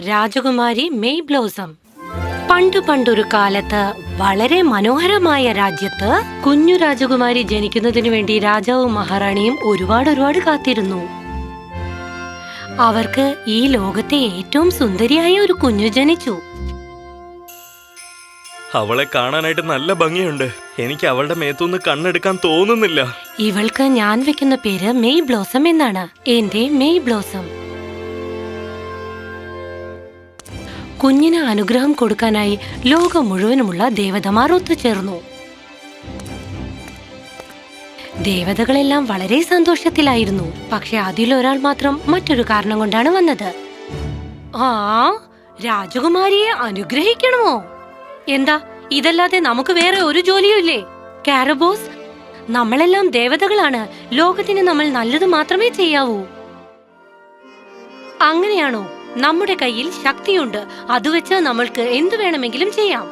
രാജകുമാരി May blossom. പണ്ടു പണ്ടൊരു കാലത്ത് വളരെ മനോഹരമായ രാജ്യത്ത് കുഞ്ഞു രാജകുമാരി ജനിക്കുന്നതിനു വേണ്ടി രാജാവും മഹാറാണിയും ഒരുപാട് ഒരുപാട് കാത്തിരുന്നു. അവർക്ക് ഈ ലോകത്തെ ഏറ്റവും സുന്ദരിയായ ഒരു കുഞ്ഞു ജനിച്ചു. അവളെ കാണാനായിട്ട് നല്ല ഭംഗിയുണ്ട്. എനിക്ക് അവളുടെ മേത്തുനിന്ന് കണ്ണെടുക്കാൻ തോന്നുന്നില്ല. ഇവൾക്ക് ഞാൻ വെക്കുന്ന പേര് മെയ് ബ്ലോസം എന്നാണ്. എന്റെ മെയ് ബ്ലോസം. കുഞ്ഞിന് അനുഗ്രഹം കൊടുക്കാനായി ലോകം മുഴുവനുമുള്ള ദേവതമാർ ഒത്തുചേർന്നു. ദേവതകളെല്ലാം വളരെ സന്തോഷത്തിലായിരുന്നു. പക്ഷെ അതിലൊരാൾ മാത്രം മറ്റൊരു കാരണം കൊണ്ടാണ് വന്നത്. ആ രാജകുമാരിയെ അനുഗ്രഹിക്കണമോ? എന്താ ഇതല്ലാതെ നമുക്ക് വേറെ ഒരു ജോലിയും ഇല്ലേ? കാരബോസ് നമ്മളെല്ലാം ദേവതകളാണ്. ലോകത്തിന് നമ്മൾ നല്ലത് മാത്രമേ ചെയ്യാവൂ. അങ്ങനെയാണോ? നമ്മുടെ കയ്യിൽ ശക്തിയുണ്ട്. അത് വെച്ച് നമ്മൾക്ക് എന്തു വേണമെങ്കിലും ചെയ്യാം.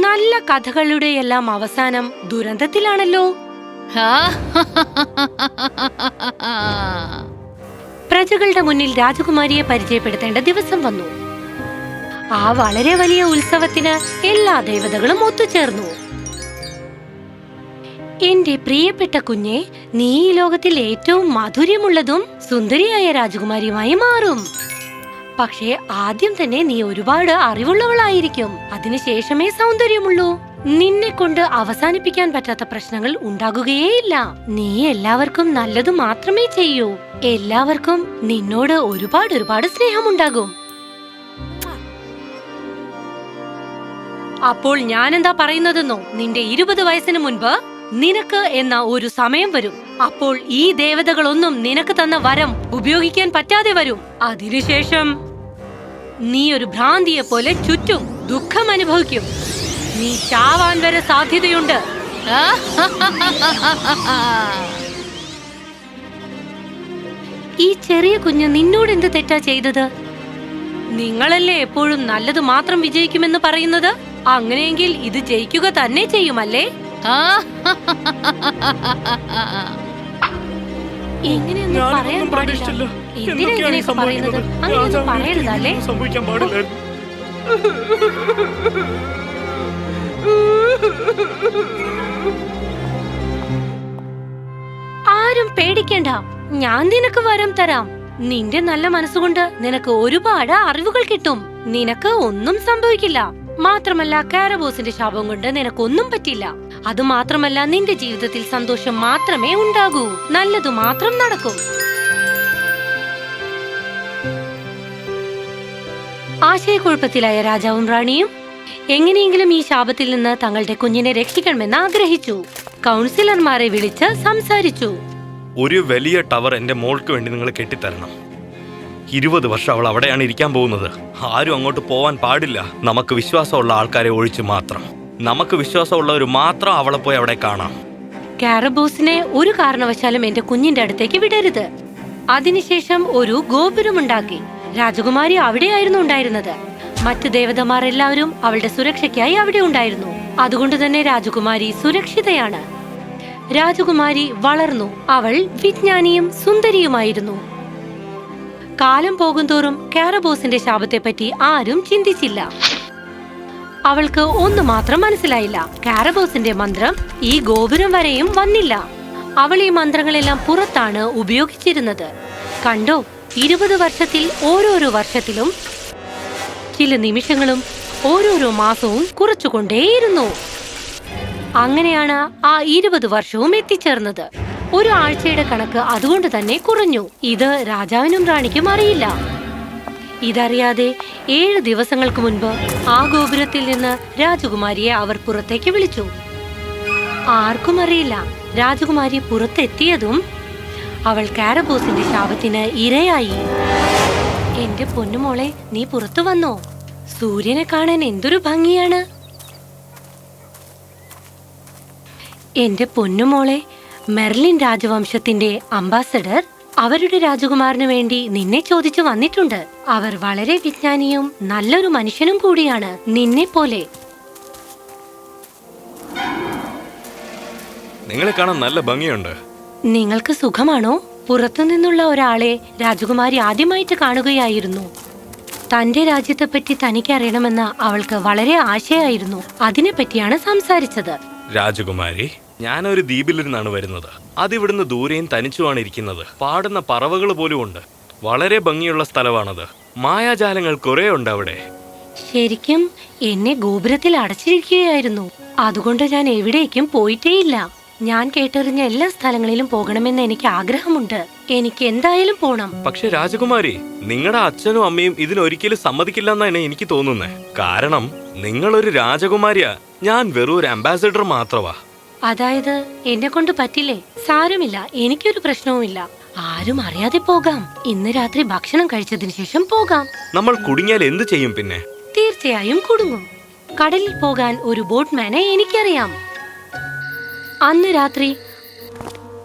നല്ല കഥകളുടെ എല്ലാം അവസാനം ദുരന്തത്തിലാണല്ലോ. പ്രജകളുടെ മുന്നിൽ രാജകുമാരിയെ പരിചയപ്പെടുത്തേണ്ട ദിവസം വന്നു. ആ വളരെ വലിയ ഉത്സവത്തിന് എല്ലാ ദേവതകളും ഒത്തുചേർന്നു. എന്റെ പ്രിയപ്പെട്ട കുഞ്ഞെ നീ ഈ ലോകത്തിൽ ഏറ്റവും മാധുര്യമുള്ളതും സുന്ദരിയായ രാജകുമാരിയുമായി മാറും. പക്ഷേ ആദ്യം തന്നെ നീ ഒരുപാട് അറിവുള്ളവളായിരിക്കും. അതിനുശേഷമേ സൗന്ദര്യമുള്ളൂ. നിന്നെ കൊണ്ട് അവസാനിപ്പിക്കാൻ പറ്റാത്ത പ്രശ്നങ്ങൾ ഉണ്ടാകുകയേയില്ല. നീ എല്ലാവർക്കും നല്ലത് മാത്രമേ ചെയ്യൂ. എല്ലാവർക്കും നിന്നോട് ഒരുപാട് ഒരുപാട് സ്നേഹമുണ്ടാകും. അപ്പോൾ ഞാൻ എന്താ പറയുന്നതെന്നോ? നിന്റെ ഇരുപത് വയസ്സിന് മുൻപ് നിനക്ക് എന്ന ഒരു സമയം വരും. അപ്പോൾ ഈ ദേവതകളൊന്നും നിനക്ക് തന്ന വരം ഉപയോഗിക്കാൻ പറ്റാതെ വരും. അതിനുശേഷം നീ ഒരു ഭ്രാന്തിയെ പോലെ ചുറ്റും ദുഃഖം അനുഭവിക്കും. നീ ചാവാൻ വരെ സാധ്യതയുണ്ട്. ഈ ചെറിയ കുഞ്ഞ് നിന്നോട് എന്ത് തെറ്റാ ചെയ്തത്? നിങ്ങളല്ലേ എപ്പോഴും നല്ലത് മാത്രം വിജയിക്കുമെന്ന് പറയുന്നത്? അങ്ങനെയെങ്കിൽ ഇത് ജയിക്കുക തന്നെ ചെയ്യുമല്ലേ? എങ്ങനെയൊന്നും പറയാൻ പാടില്ല. എന്തിനാ പറയുന്നത്? അങ്ങനെയൊന്നും പറയരുതല്ലേ സംഭവിക്കാൻ ആരും പേടിക്കണ്ട. ഞാൻ നിനക്ക് വരം തരാം. നിന്റെ നല്ല മനസ്സുകൊണ്ട് നിനക്ക് ഒരുപാട് അറിവുകൾ കിട്ടും. നിനക്ക് ഒന്നും സംഭവിക്കില്ല. മാത്രമല്ല കാരബോസിന്റെ ശാപം കൊണ്ട് നിനക്കൊന്നും പറ്റില്ല. അത് മാത്രമല്ല നിന്റെ ജീവിതത്തിൽ സന്തോഷം മാത്രമേ ഉണ്ടാകൂ. നല്ലതു മാത്രം നടക്കും. ആശയക്കുഴപ്പത്തിലായ രാജാവും റാണിയും എങ്ങനെയെങ്കിലും ഈ ശാപത്തിൽ നിന്ന് തങ്ങളുടെ കുഞ്ഞിനെ രക്ഷിക്കണമെന്ന് ആഗ്രഹിച്ചു. കൗൺസിലർമാരെ വിളിച്ച് സംസാരിച്ചു. ഒരു വലിയ ടവർ എന്റെ മോൾക്ക് വേണ്ടി നിങ്ങൾ കെട്ടിത്തരണം. ഇരുപത് വർഷം അവൾ അവിടെയാണ് ഇരിക്കാൻ പോകുന്നത്. ആരും അങ്ങോട്ട് പോവാൻ പാടില്ല. നമുക്ക് വിശ്വാസമുള്ള ആൾക്കാരെ ഒഴിച്ച് മാത്രം. നമുക്ക് വിശ്വാസമുള്ളവർ മാത്രം അവളെ പോയി അവിടെ കാണാം. കാരബോസിനെ ഒരു കാരണവശാലും എന്റെ കുഞ്ഞിന്റെ അടുത്തേക്ക് വിടരുത്. അതിനുശേഷം ഒരു ഗോപുരമുണ്ടാക്കി. രാജകുമാരി അവിടെയായിരുന്നു ഉണ്ടായിരുന്നത്. മറ്റു ദേവതമാർ എല്ലാവരും അവളുടെ സുരക്ഷയ്ക്കായി അവിടെ ഉണ്ടായിരുന്നു. അതുകൊണ്ട് തന്നെ രാജകുമാരി സുരക്ഷിതയാണ്. രാജകുമാരി വളർന്നു. അവൾ വിജ്ഞാനിയും സുന്ദരിയുമായിരുന്നു. കാലം പോകുന്തോറും കാരബോസിന്റെ ശാപത്തെപ്പറ്റി ആരും ചിന്തിച്ചില്ല. അവൾക്ക് ഒന്നു മാത്രം മനസ്സിലായില്ല. കാരബോസിന്റെ മന്ത്രം ഈ ഗോപുരം വരെയും വന്നില്ല. അവൾ ഈ മന്ത്രങ്ങളെല്ലാം പുറത്താണ് ഉപയോഗിച്ചിരുന്നത്. കണ്ടോ? ഇരുപത് വർഷത്തിൽ ഓരോരോ വർഷത്തിലും ചില നിമിഷങ്ങളും ഓരോരോ മാസവും കുറച്ചുകൊണ്ടേയിരുന്നു. അങ്ങനെയാണ് ആ ഇരുപത് വർഷവും എത്തിച്ചേർന്നത്. ഒരു ആഴ്ചയുടെ കണക്ക് അതുകൊണ്ട് തന്നെ കുറഞ്ഞു. ഇത് രാജാവിനും റാണിക്കും അറിയില്ല. ഇതറിയാതെ ഏഴ് ദിവസങ്ങൾക്ക് മുൻപ് ആ ഗോപുരത്തിൽ നിന്ന് രാജകുമാരിയെ അവർ പുറത്തേക്ക് വിളിച്ചു. ആർക്കും അറിയില്ല. രാജകുമാരി പുറത്തെത്തിയതും അവൾ കാരബോസിന്റെ ശാപത്തിന് ഇരയായി. എന്റെ പൊന്നുമോളെ നീ പുറത്തു വന്നോ? സൂര്യനെ കാണാൻ എന്തൊരു ഭംഗിയാണ്? എന്റെ പൊന്നുമോളെ മെർലിൻ രാജവംശത്തിന്റെ അംബാസഡർ അവരുടെ രാജകുമാരന് വേണ്ടി നിന്നെ ചോദിച്ചു വന്നിട്ടുണ്ട്. അവർ വളരെ വിജ്ഞാനിയും നല്ലൊരു മനുഷ്യനും കൂടിയാണ് നിന്നെ പോലെ. നിങ്ങളെ കാണാൻ നല്ല ഭംഗിയുണ്ട്. നിങ്ങൾക്ക് സുഖമാണോ? പുറത്തു നിന്നുള്ള ഒരാളെ രാജകുമാരി ആദ്യമായിട്ട് കാണുകയായിരുന്നു. തന്റെ രാജ്യത്തെപ്പറ്റി തനിക്ക് അറിയണമെന്ന് അവൾക്ക് വളരെ ആശയായിരുന്നു. അതിനെ പറ്റിയാണ് സംസാരിച്ചത്. രാജകുമാരി ഞാൻ ഞാനൊരു നിന്നാണ് വരുന്നത്. അതിവിടുന്ന് ദൂരെയും തനിച്ചുമാണ് ഇരിക്കുന്നത്. പാടുന്ന പറവകൾ പോലും ഉണ്ട്. വളരെ ഭംഗിയുള്ള സ്ഥലമാണത്. മായാജാലങ്ങൾ കുറേ ഉണ്ട് അവിടെ. ശരിക്കും എന്നെ ഗോപുരത്തിൽ അടച്ചിരിക്കുകയായിരുന്നു. അതുകൊണ്ട് ഞാൻ എവിടേക്കും പോയിട്ടേയില്ല. ഞാൻ കേട്ടറിഞ്ഞ എല്ലാ സ്ഥലങ്ങളിലും പോകണമെന്ന് എനിക്ക് ആഗ്രഹമുണ്ട്. എനിക്ക് എന്തായാലും പോണം. പക്ഷെ രാജകുമാരി നിങ്ങളുടെ അച്ഛനും അമ്മയും ഇതിനൊരിക്കലും സമ്മതിക്കില്ല എന്നാണ് എനിക്ക് തോന്നുന്നത് കാരണം നിങ്ങളൊരു രാജകുമാരിയാ. ഞാൻ വെറും ഒരു അംബാസിഡർ മാത്രമാ അതായത് എന്നെ കൊണ്ട് പറ്റില്ലേ? സാരമില്ല. എനിക്കൊരു പ്രശ്നവുമില്ല. ആരും അറിയാതെ പോകാം. ഇന്ന് രാത്രി ഭക്ഷണം കഴിച്ചതിന് ശേഷം പോകാം. നമ്മൾ കുടുങ്ങിയാൽ എന്ത് ചെയ്യും പിന്നെ? തീർച്ചയായും കുടുങ്ങും. കടലിൽ പോകാൻ ഒരു ബോട്ട്മാനെ എനിക്കറിയാം. അന്ന് രാത്രി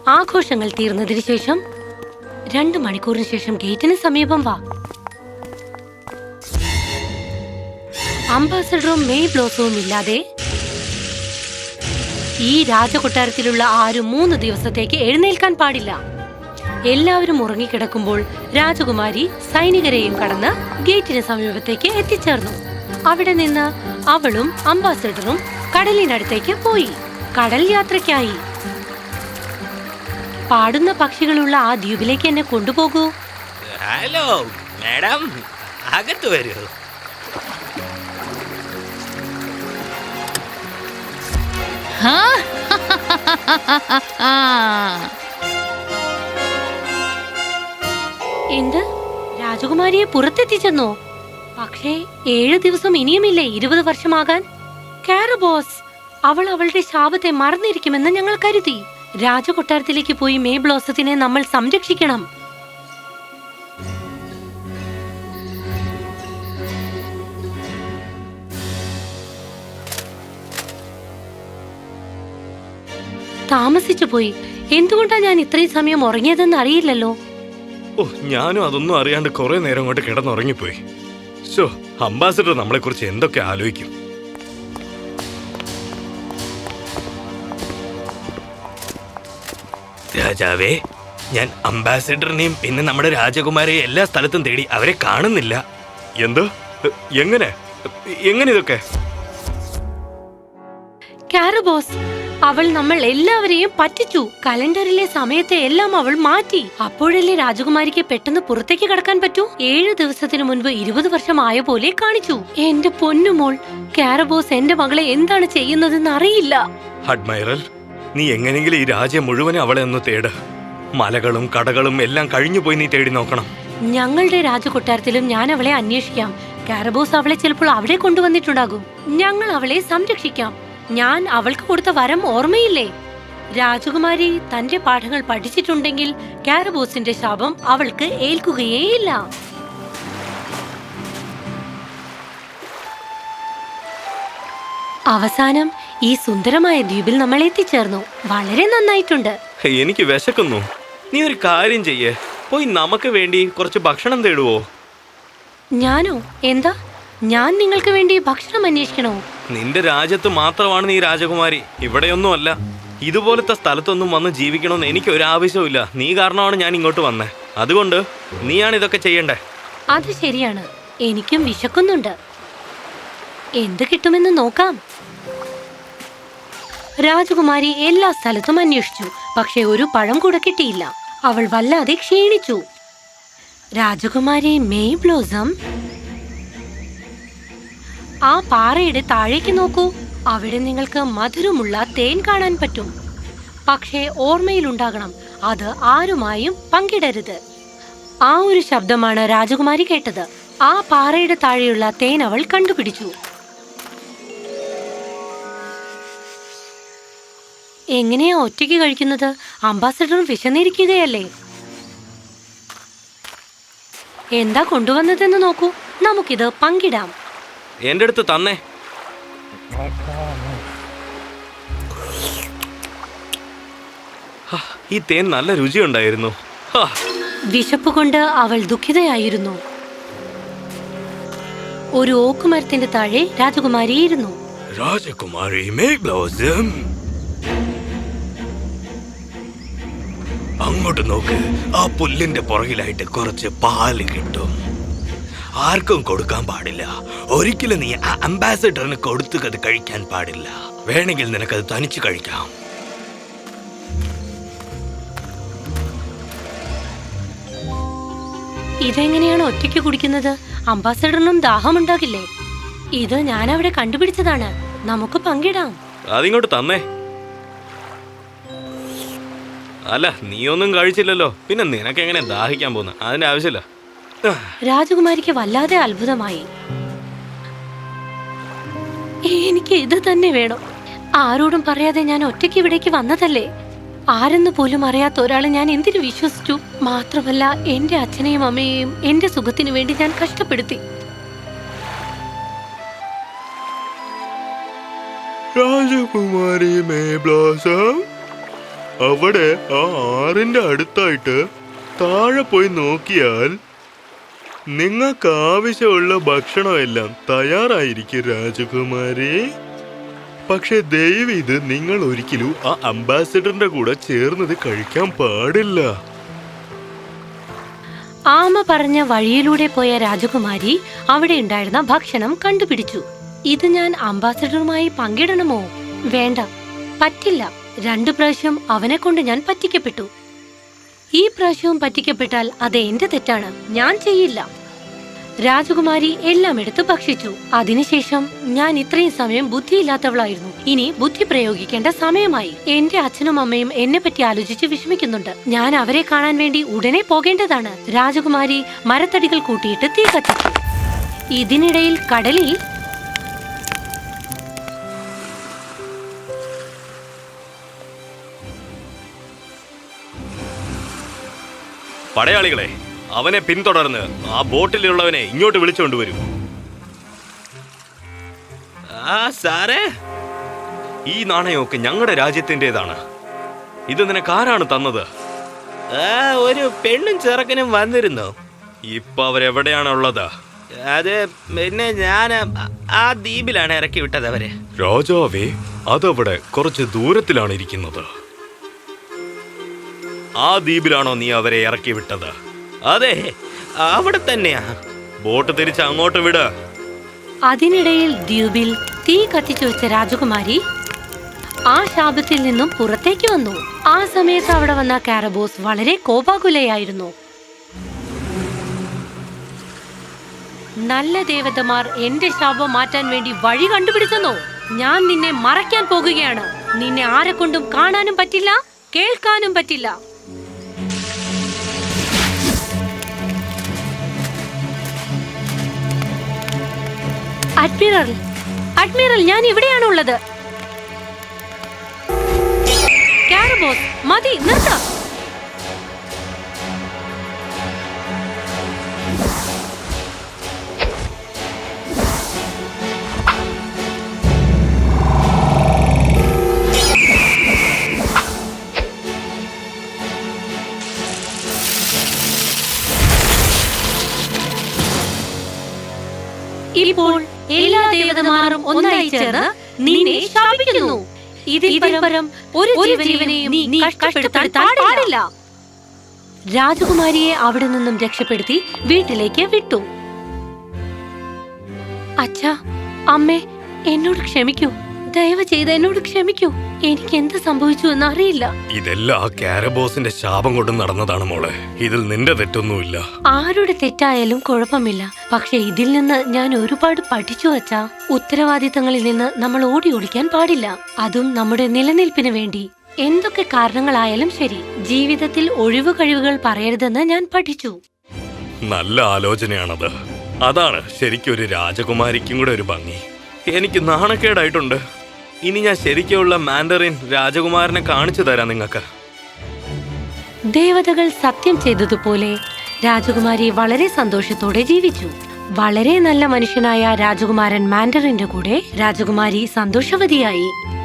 ആഘോഷങ്ങൾ തീർന്നതിന് ശേഷം രണ്ടു മണിക്കൂറിന് ശേഷം ഗേറ്റിന് സമീപം വാ. അംബാസഡറും മെയ് ബ്ലോസവും ഇല്ലാതെ ഈ രാജകൊട്ടാരത്തിലുള്ള ആരും മൂന്ന് ദിവസത്തേക്ക് എഴുന്നേൽക്കാൻ പാടില്ല. എല്ലാവരും ഉറങ്ങിക്കിടക്കുമ്പോൾ രാജകുമാരി സൈനികരെയും കടന്ന് ഗേറ്റിന് സമീപത്തേക്ക് എത്തിച്ചേർന്നു. അവിടെ നിന്ന് അവളും അംബാസഡറും കടലിനടുത്തേക്ക് പോയി. കടൽ യാത്രയ്ക്കായി. പാടുന്ന പക്ഷികളുള്ള ആ ദ്വീപിലേക്ക് എന്നെ കൊണ്ടുപോകൂ. ഹലോ മാഡം അകത്ത് വരൂ. ഹാ? എന്ത്? രാജകുമാരിയെ പുറത്തെത്തിച്ചെന്നോ? പക്ഷേ ഏഴു ദിവസം ഇനിയുമില്ലേ ഇരുപത് വർഷമാകാൻ? കാരബോസ് അവൾ അവളുടെ ശാപത്തെ മറന്നിരിക്കുമെന്ന് ഞങ്ങൾ കരുതി. രാജകൊട്ടാരത്തിലേക്ക് പോയി മേ ബ്ലോസത്തിനെ നമ്മൾ സംരക്ഷിക്കണം. താമസിച്ചു പോയി. എന്തുകൊണ്ടാ ഞാൻ ഇത്രയും സമയം ഉറങ്ങിയതെന്ന് അറിയില്ലല്ലോ? ഓ ഞാനും അതൊന്നും അറിയാണ്ട് കുറെ നേരം കൊണ്ട് കിടന്നുറങ്ങിപ്പോയി. ഷോ അംബാസിഡർ നമ്മളെ കുറിച്ച് എന്തൊക്കെ ആലോചിക്കും? രാജാവേ ഞാൻ അംബാസിഡറിനെയും പിന്നെ നമ്മുടെ രാജകുമാരെയും എല്ലാ സ്ഥലത്തും തേടി അവരെ കാണുന്നില്ല. എന്തോ? എങ്ങനെ? എങ്ങനെ ഇതൊക്കെ? കാരബോസ് അവൾ നമ്മൾ എല്ലാവരെയും പറ്റിച്ചു. കലണ്ടറിലെ സമയത്തെ എല്ലാം അവൾ മാറ്റി. അപ്പോഴല്ലേ രാജകുമാരിക്ക് പെട്ടെന്ന് പുറത്തേക്ക് കടക്കാൻ പറ്റൂ? ഏഴു ദിവസത്തിനു മുൻപ് ഇരുപത് വർഷമായ ആയ പോലെ കാണിച്ചു. എന്റെ പൊന്നുമോൾ കാരബോസ് എന്റെ മകളെ എന്താണ് ചെയ്യുന്നതെന്ന് അറിയില്ല. അഡ്മൈറൽ നീ എങ്ങനെങ്കിലും ഈ രാജ്യം മുഴുവനും അവളെ ഒന്ന് തേട്. മലകളും കടകളും എല്ലാം കഴിഞ്ഞു പോയി നീ തേടി നോക്കണം. ഞങ്ങളുടെ രാജകൊട്ടാരത്തിലും ഞാൻ അവളെ അന്വേഷിക്കാം. കാരബോസ് അവളെ ചിലപ്പോൾ അവിടെ കൊണ്ടുവന്നിട്ടുണ്ടാകും. ഞങ്ങൾ അവളെ സംരക്ഷിക്കാം. ഞാൻ അവൾക്ക് കൊടുത്ത വരം ഓർമ്മയില്ലേ? രാജകുമാരി തന്റെ പാഠങ്ങൾ പഠിച്ചിട്ടുണ്ടെങ്കിൽ കാരബോസിന്റെ ശാപം അവൾക്ക് ഏൽക്കുകയേയില്ല. അവസാനം ഈ സുന്ദരമായ ദ്വീപിൽ നമ്മൾ എത്തിച്ചേർന്നു. വളരെ നന്നായിട്ടുണ്ട്. എനിക്ക് വിശക്കുന്നു. നീ ഒരു കാര്യം ചെയ്യേ. പോയി നമുക്ക് വേണ്ടി കുറച്ച് ഭക്ഷണം തേടുവോ? ഞാനോ? എന്താ? ഞാൻ നിങ്ങൾക്ക് വേണ്ടി ഭക്ഷണം അന്വേഷിക്കണോ? നിന്റെ രാജ്യത്ത് മാത്രമാണ് നീ രാജകുമാരി. ഇവിടെയൊന്നും അല്ല ഇതുപോലത്തെ സ്ഥലത്തൊന്നും വന്ന് ജീവിക്കണമെന്ന് എനിക്ക് ഒരു ആവശ്യവുമില്ല നീ കാരണമാണ് ഞാൻ ഇങ്ങോട്ട് വന്നത് അതുകൊണ്ട് നീയാണ് ഇതൊക്കെ ചെയ്യണ്ടേ? അത് ശരിയാണ്. എനിക്കും വിശക്കുന്നുണ്ട്. എന്ത് കിട്ടുമെന്ന് നോക്കാം. രാജകുമാരി എല്ലാ സ്ഥലത്തും അന്വേഷിച്ചു. പക്ഷെ ഒരു പഴം കൂടെ കിട്ടിയില്ല. അവൾ വല്ലാതെ ക്ഷീണിച്ചു. രാജകുമാരി മെയ് ബ്ലോസം. ആ പാറയുടെ താഴേക്ക് നോക്കൂ. അവിടെ നിങ്ങൾക്ക് മധുരമുള്ള തേൻ കാണാൻ പറ്റും. പക്ഷേ ഓർമ്മയിലുണ്ടാകണം അത് ആരുമായും പങ്കിടരുത്. ആ ഒരു ശബ്ദമാണ് രാജകുമാരി കേട്ടത്. ആ പാറയുടെ താഴെയുള്ള തേൻ അവൾ കണ്ടുപിടിച്ചു. എങ്ങനെയാ ഒറ്റയ്ക്ക് കഴിക്കുന്നത്? അംബാസഡറും വിശന്നിരിക്കുകയല്ലേ? എന്താ കൊണ്ടുവന്നതെന്ന് നോക്കൂ. നമുക്കിത് പങ്കിടാം. എന്റെ അടുത്ത് തന്നേ. ഹാ, ഈ തേൻ നല്ല രുചിയുണ്ടായിരുന്നു. ഉണ്ടായിരുന്നു വിശപ്പ് കൊണ്ട് അവൾ ദുഃഖിതയായിരുന്നു. ഒരു ഓക്കുമരത്തിന്റെ താഴെ രാജകുമാരി ഇരുന്നു. രാജകുമാരി മേ ബ്ലോസം അങ്ങോട്ട് നോക്ക്. ആ പുല്ലിന്റെ പുറകിലായിട്ട് കുറച്ച് പാൽ കിട്ടും. ആർക്കും കൊടുക്കാൻ പാടില്ല. ഒരിക്കലും നീ ആ അംബാസഡറിന് കൊടുത്തു അത് കഴിക്കാൻ പാടില്ല. വേണമെങ്കിൽ നിനക്കത് തനിച്ച് കഴിക്കാം. ഇതെങ്ങനെയാണ് ഒറ്റയ്ക്ക് കുടിക്കുന്നത്? അംബാസഡറിനും ദാഹമുണ്ടാകില്ലേ? ഇത് ഞാൻ അവിടെ കണ്ടുപിടിച്ചതാണ്. നമുക്ക് പങ്കിടാം. അതിങ്ങോട്ട് തന്നേ. അല്ല നീ ഒന്നും കഴിച്ചില്ലല്ലോ. പിന്നെ നിനക്ക് എങ്ങനെ ദാഹിക്കാൻ പോകുന്ന? അതിന്റെ ആവശ്യമില്ല. രാജകുമാരിക്ക് വല്ലാതെ അത്ഭുതമായി. എനിക്ക് ഇത് തന്നെ വേണം. ആരോടും പറയാതെ ഞാൻ ഒറ്റയ്ക്ക് ഇവിടേക്ക് വന്നതല്ലേ? ആരെന്ന് പോലും അറിയാത്ത ഒരാളെ ഞാൻ എന്തിനു വിശ്വസിച്ചു? മാത്രമല്ല എന്റെ അച്ഛനെയും അമ്മയെയും എന്റെ സുഖത്തിനു വേണ്ടി ഞാൻ കഷ്ടപ്പെടുത്തി. രാജകുമാരി മേ ബ്ലോസം അവിടെ ആ ആറിന്റെ അടുത്തായിട്ട് താഴെ പോയി നോക്കിയാൽ നിങ്ങൾക്ക് ആവശ്യമുള്ള ഭക്ഷണമെല്ലാം തയ്യാറായിരിക്കും രാജകുമാരി. പക്ഷെ ദയവ് ഇത് നിങ്ങൾ ഒരിക്കലും ആ അംബാസിഡറിന്റെ കൂടെ ചേർന്നത് കഴിക്കാൻ പാടില്ല. ആമ പറഞ്ഞ വഴിയിലൂടെ പോയ രാജകുമാരി അവിടെ ഉണ്ടായിരുന്ന ഭക്ഷണം കണ്ടുപിടിച്ചു. ഇത് ഞാൻ അംബാസിഡറുമായി പങ്കിടണമോ? വേണ്ട പറ്റില്ല. രണ്ടു പ്രാവശ്യം അവനെ കൊണ്ട് ഞാൻ പറ്റിക്കപ്പെട്ടു. ഈ പ്രാവശ്യവും പറ്റിക്കപ്പെട്ടാൽ അത് എന്റെ തെറ്റാണ്. ഞാൻ ചെയ്യില്ല. രാജകുമാരി എല്ലാം എടുത്ത് ഭക്ഷിച്ചു. അതിനുശേഷം ഞാൻ ഇത്രയും സമയം ബുദ്ധിയില്ലാത്തവളായിരുന്നു. ഇനി ബുദ്ധി പ്രയോഗിക്കേണ്ട സമയമായി. എന്റെ അച്ഛനും അമ്മയും എന്നെ പറ്റി ആലോചിച്ച് വിഷമിക്കുന്നുണ്ട്. ഞാൻ അവരെ കാണാൻ വേണ്ടി ഉടനെ പോകേണ്ടതാണ്. രാജകുമാരി മരത്തടികൾ കൂട്ടിയിട്ട് തീ കത്തിച്ചു. ഇതിനിടയിൽ കടലിൽ പടയാളികളെ അവനെ പിന്തുടർന്ന് ആ ബോട്ടിലുള്ളവനെ ഇങ്ങോട്ട് വിളിച്ചുകൊണ്ടുവരും ആ സാറേ. ഈ നാണയമൊക്കെ ഞങ്ങളുടെ രാജ്യത്തിന്റെതാണ്. ഇത് നിനക്ക് ആരാണ് തന്നത്? ഒരു പെണ്ണും ചെറുക്കനും വന്നിരുന്നു. ഇപ്പൊ അവരെവിടെയാണ് ഉള്ളത് അത് പിന്നെ ഞാൻ ആ ദ്വീപിലാണ് ഇറക്കി വിട്ടത് അവരെ. രാജാവേ അതവിടെ കുറച്ച് ദൂരത്തിലാണ് ഇരിക്കുന്നത്. ആ ദ്വീപിലാണോ നീ അവരെ ഇറക്കി വിട്ടത്? അതെ അവിടെ തന്നെയാ. ബോട്ട് തിരിച്ച് അങ്ങോട്ട് വിട്. അതിനിടയിൽ ദ്വീപിൽ തീ കത്തിച്ചു വെച്ച രാജകുമാരി ആ ശാപത്തിൽ നിന്നും പുറത്തേക്ക് വന്നു. ആ സമയത്ത് അവിടെ വന്ന കാരബോസ് വളരെ കോപാകുലയായിരുന്നു. നല്ല ദേവതമാർ എന്റെ ശാപം മാറ്റാൻ വേണ്ടി വഴി കണ്ടുപിടിച്ചെന്നോ? ഞാൻ നിന്നെ മറയ്ക്കാൻ പോകുകയാണ്. നിന്നെ ആരെ കൊണ്ടും കാണാനും പറ്റില്ല കേൾക്കാനും പറ്റില്ല. അഡ്മിറൽ. അഡ്മിറൽ ഞാൻ ഇവിടെയാണുള്ളത്. കാരബോസ് മതി നിർത്ത. എല്ലാ ഒന്നായി ചേർന്ന് നിന്നെ ശാപിക്കുന്നു. ഇതിൽ പരം ഒരു ജീവനെയും നീ കഷ്ടപ്പെടുത്താൻ പാടില്ല. രാജകുമാരിയെ അവിടെ നിന്നും രക്ഷപ്പെടുത്തി വീട്ടിലേക്ക് വിട്ടു. അച്ഛ അമ്മേ എന്നോട് ക്ഷമിക്കൂ. ദയവ് ചെയ്ത് എന്നോട് ക്ഷമിക്കൂ. എനിക്ക് എന്ത് സംഭവിച്ചു എന്ന് അറിയില്ല ഇതെല്ലാം ആ കാരബോസിന്റെ ശാപം കൊണ്ട് നടന്നതാണ് മോളെ. ഇതിൽ നിന്റെ തെറ്റൊന്നുമില്ല. ആരുടെ തെറ്റായാലും കുഴപ്പമില്ല. പക്ഷെ ഇതിൽ നിന്ന് ഞാൻ ഒരുപാട് പഠിച്ചു വച്ചാ ഉത്തരവാദിത്തങ്ങളിൽ നിന്ന് നമ്മൾ ഓടി ഓടിക്കാൻ പാടില്ല. അതും നമ്മുടെ നിലനിൽപ്പിന് വേണ്ടി. എന്തൊക്കെ കാരണങ്ങളായാലും ശരി. ജീവിതത്തിൽ ഒഴിവു കഴിവുകൾ പറയരുതെന്ന് ഞാൻ പഠിച്ചു. നല്ല ആലോചനയാണത്. അതാണ് ശരിക്കും ഒരു രാജകുമാരിക്കും കൂടെ ഒരു ഭംഗി. എനിക്ക് നാണക്കേടായിട്ടുണ്ട്. ഇനി ഞാൻ ശരിക്കുള്ള മാൻഡറിൻ രാജകുമാരനെ കാണിച്ചു തരാം നിങ്ങൾക്ക്. ദേവതകൾ സത്യം ചെയ്തതുപോലെ രാജകുമാരി വളരെ സന്തോഷത്തോടെ ജീവിച്ചു. വളരെ നല്ല മനുഷ്യനായ രാജകുമാരൻ മാൻഡറിന്റെ കൂടെ രാജകുമാരി സന്തോഷവതിയായി.